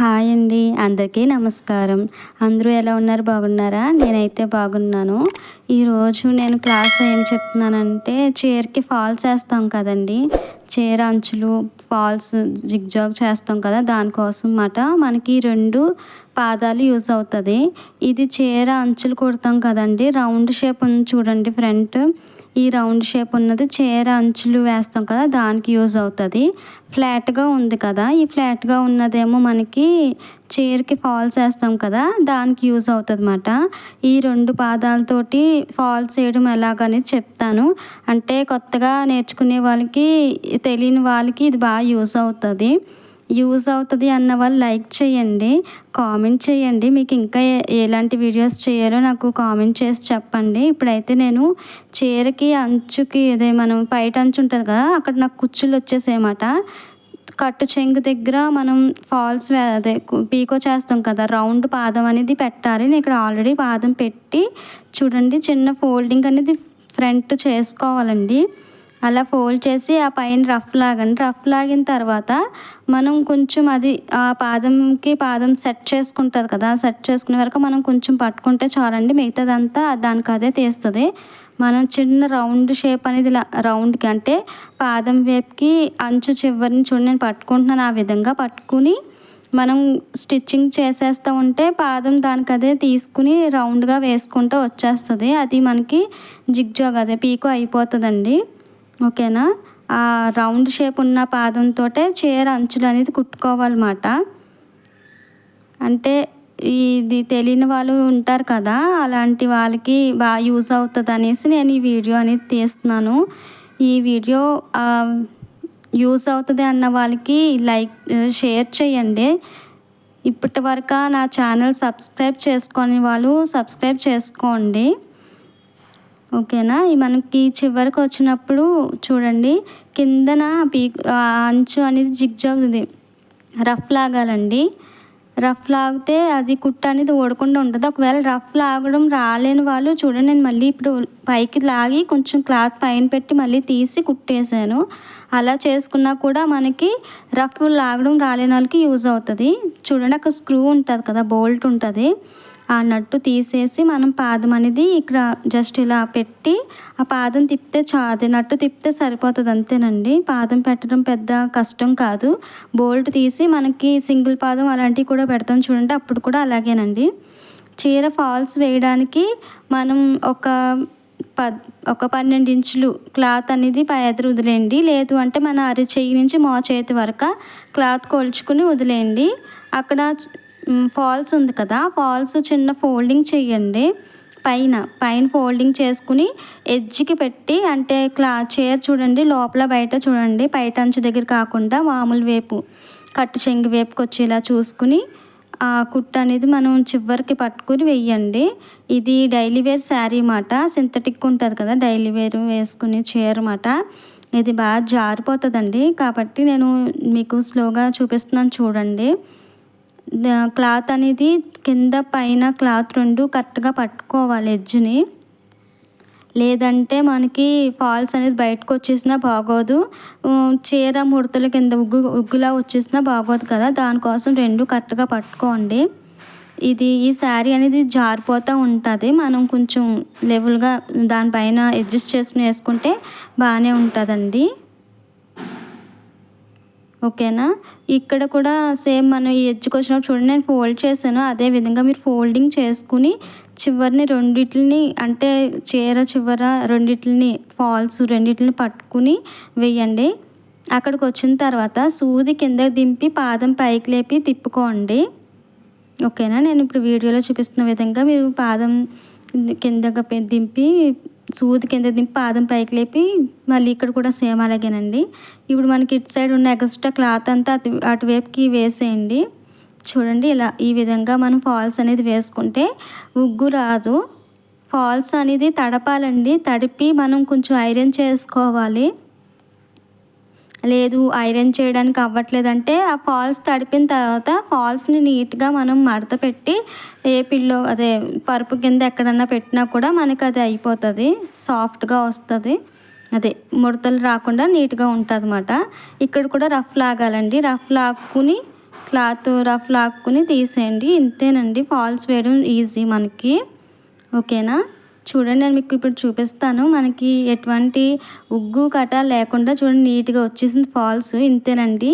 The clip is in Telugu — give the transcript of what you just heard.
హాయ్ అండి. అందరికీ నమస్కారం. అందరూ ఎలా ఉన్నారు? బాగున్నారా? నేనైతే బాగున్నాను. ఈరోజు నేను క్లాస్ ఏం చెప్తున్నానంటే చీరకి ఫాల్స్ వేస్తాం కదండి. చీర అంచులు ఫాల్స్ జిగ్జాగ్ చేస్తాం కదా దానికోసం మాట మనకి రెండు పాదాలు యూజ్ అవుతుంది. ఇది చీర అంచులు కుడతాం కదండి. రౌండ్ షేప్ ఉంది చూడండి ఫ్రంట్. ఈ రౌండ్ షేప్ ఉన్నది. చీర అంచులు వేస్తాం కదా దానికి యూజ్ అవుతుంది. ఫ్లాట్గా ఉంది కదా ఈ ఫ్లాట్గా ఉన్నదేమో మనకి చీరకి ఫాల్స్ వేస్తాం కదా దానికి యూజ్ అవుతుంది అన్నమాట ఈ రెండు పాదాలతోటి ఫాల్స్ వేయడం ఎలాగనేది చెప్తాను. అంటే కొత్తగా నేర్చుకునే వాళ్ళకి తెలియని వాళ్ళకి ఇది బాగా యూజ్ అవుతుంది. యూజ్ అవుతుంది అన్న వాళ్ళు లైక్ చేయండి కామెంట్ చేయండి. మీకు ఇంకా ఎలాంటి వీడియోస్ చేయాలో నాకు కామెంట్ చేసి చెప్పండి. ఇప్పుడైతే నేను చీరకి అంచుకి అదే మనం పైట అంచు ఉంటుంది కదా అక్కడ నాకు కుచ్చులు వచ్చేసేయమాట. కట్టు చెంగు దగ్గర మనం ఫాల్స్ అదే పీకో చేస్తాం కదా రౌండ్ పాదం అనేది పెట్టాలి. నేను ఇక్కడ ఆల్రెడీ పాదం పెట్టి చూడండి చిన్న ఫోల్డింగ్ అనేది ఫ్రంట్ చేసుకోవాలండి. అలా ఫోల్డ్ చేసి ఆ పైన రఫ్ లాగండి. రఫ్ లాగిన తర్వాత మనం కొంచెం అది ఆ పాదంకి పాదం సెట్ చేసుకుంటుంది కదా సెట్ చేసుకునే వరకు మనం కొంచెం పట్టుకుంటే చాలండి. మిగతాదంతా దానికి అదే తీస్తుంది. మనం చిన్న రౌండ్ షేప్ అనేది రౌండ్కి అంటే పాదం వేపుకి అంచు చివరిని చూడండి నేను పట్టుకుంటున్నాను ఆ విధంగా పట్టుకుని మనం స్టిచ్చింగ్ చేసేస్తూ ఉంటే పాదం దానికి అదే తీసుకుని రౌండ్గా వేసుకుంటూ వచ్చేస్తుంది. అది మనకి జిగ్జాగ్ అదే పీకు అయిపోతుందండి. ఓకేనా? ఆ రౌండ్ షేప్ ఉన్న పాదంతో చీర అంచులు అనేది కుట్టుకోవాలన్నమాట. అంటే ఇది తెలియని వాళ్ళు ఉంటారు కదా అలాంటి వాళ్ళకి బాగా యూజ్ అవుతుంది అనేసి నేను ఈ వీడియో అనేది తీస్తున్నాను. ఈ వీడియో యూజ్ అవుతుంది అన్న వాళ్ళకి లైక్ షేర్ చేయండి. ఇప్పటి వరకు నా ఛానల్ సబ్స్క్రైబ్ చేసుకొని వాళ్ళు సబ్స్క్రైబ్ చేసుకోండి. ఓకేనా? మనకి చివరికి వచ్చినప్పుడు చూడండి. కిందన పీ అంచు అనేది జిగ్జాగ్ది రఫ్ లాగాలండి. రఫ్ లాగితే అది కుట్ట అనేది ఓడకుండా ఉంటుంది. ఒకవేళ రఫ్ లాగడం రాలేని వాళ్ళు చూడండి. నేను మళ్ళీ ఇప్పుడు పైకి లాగి కొంచెం క్లాత్ పైన పెట్టి మళ్ళీ తీసి కుట్టేసాను అలా చేసుకున్నా కూడా మనకి రఫ్ లాగడం రాలేని వాళ్ళకి యూజ్ అవుతుంది. చూడండి అక్కడ స్క్రూ ఉంటుంది కదా బోల్ట్ ఉంటుంది. ఆ నట్టు తీసేసి మనం పాదం అనేది ఇక్కడ జస్ట్ ఇలా పెట్టి ఆ పాదం తిప్పితే చాది నట్టు తిప్పితే సరిపోతుంది అంతేనండి. పాదం పెట్టడం పెద్ద కష్టం కాదు. బోల్ట్ తీసి మనకి సింగిల్ పాదం అలాంటివి కూడా పెడతాం చూడండి. అప్పుడు కూడా అలాగేనండి. చీర ఫాల్స్ వేయడానికి మనం ఒక పద్ ఒక పన్నెండు ఇంచులు క్లాత్ అనేది పై ఎదురు వదిలేయండి. లేదు అంటే మన అరి నుంచి మో చేతి వరకు క్లాత్ కొలుచుకుని వదిలేయండి. అక్కడ ఫాల్స్ ఉంది కదా ఫాల్స్ చిన్న ఫోల్డింగ్ చేయండి. పైన పైన ఫోల్డింగ్ చేసుకుని ఎడ్జ్కి పెట్టి అంటే క్లా చైర్ చూడండి లోపల బయట చూడండి. బయట అంచు దగ్గర కాకుండా మామూలు వేపు కట్టు చెంగి వేపుకి వచ్చేలా చూసుకుని ఆ కుట్ట అనేది మనం చివరికి పట్టుకుని వెయ్యండి ఇది డైలీ వేర్ శారీ మాట సింథటిక్ ఉంటుంది కదా డైలీ వేర్ వేసుకుని చీర మాట ఇది బాగా జారిపోతుందండి. కాబట్టి నేను మీకు స్లోగా చూపిస్తున్నాను చూడండి. క్లాత్ అనేది కింద పైన క్లాత్ రెండు కరెక్ట్గా పట్టుకోవాలి ఎడ్జ్ని. లేదంటే మనకి ఫాల్స్ అనేది బయటకు వచ్చేసినా బాగోదు. చీర ముడతల కింద ఉగ్గు ఉగ్గులా వచ్చేసినా బాగోదు కదా. దానికోసం రెండు కరెక్ట్గా పట్టుకోండి. ఇది ఈ శారీ అనేది జారిపోతూ ఉంటుంది. మనం కొంచెం లెవెల్గా దానిపైన అడ్జస్ట్ చేసుకుని వేసుకుంటే బాగానే ఉంటుందండి. ఓకేనా? ఇక్కడ కూడా సేమ్ మనం ఈ ఎడ్జ్కి వచ్చినప్పుడు చూడండి నేను ఫోల్డ్ చేశాను. అదే విధంగా మీరు ఫోల్డింగ్ చేసుకుని చివరిని రెండిటిని అంటే చీర చివర రెండిటిని ఫాల్స్ రెండిటిని పట్టుకుని వేయండి అక్కడికి వచ్చిన తర్వాత సూది కిందకి దింపి పాదం పైకి లేపి తిప్పుకోండి. ఓకేనా? నేను ఇప్పుడు వీడియోలో చూపిస్తున్న విధంగా మీరు పాదం కిందగా దింపి సూది కింద దింపి పాదం పైకి లేపి మళ్ళీ ఇక్కడ కూడా సేమ్ అలాగేనండి. ఇప్పుడు మనకి ఇటు సైడ్ ఉన్న ఎక్స్ట్రా క్లాత్ అంతా అటు అటువైపుకి వేసేయండి. చూడండి ఇలా ఈ విధంగా మనం ఫాల్స్ అనేది వేసుకుంటే ఉగ్గు రాదు. ఫాల్స్ అనేది తడపాలండి. తడిపి మనం కొంచెం ఐరన్ చేసుకోవాలి. లేదు ఐరన్ చేయడానికి అవ్వట్లేదంటే ఆ ఫాల్స్ తడిపిన తర్వాత ఫాల్స్ని నీట్గా మనం మడత పెట్టి ఏ పిల్లో అదే పరుపు కింద ఎక్కడన్నా పెట్టినా కూడా మనకి అది అయిపోతుంది సాఫ్ట్గా వస్తుంది. అదే ముడతలు రాకుండా నీట్గా ఉంటుంది అన్నమాట ఇక్కడ కూడా రఫ్ లాగాలండి. రఫ్ లాక్కుని క్లాత్ రఫ్ లాక్కుని తీసేయండి. ఇంతేనండి. ఫాల్స్ వేయడం ఈజీ మనకి. ఓకేనా? చూడండి నేను మీకు ఇప్పుడు చూపిస్తాను. మనకి ఎటువంటి ఉగ్గు కట లేకుండా చూడండి నీట్గా వచ్చేసింది ఫాల్స్ ఇంతేనండి.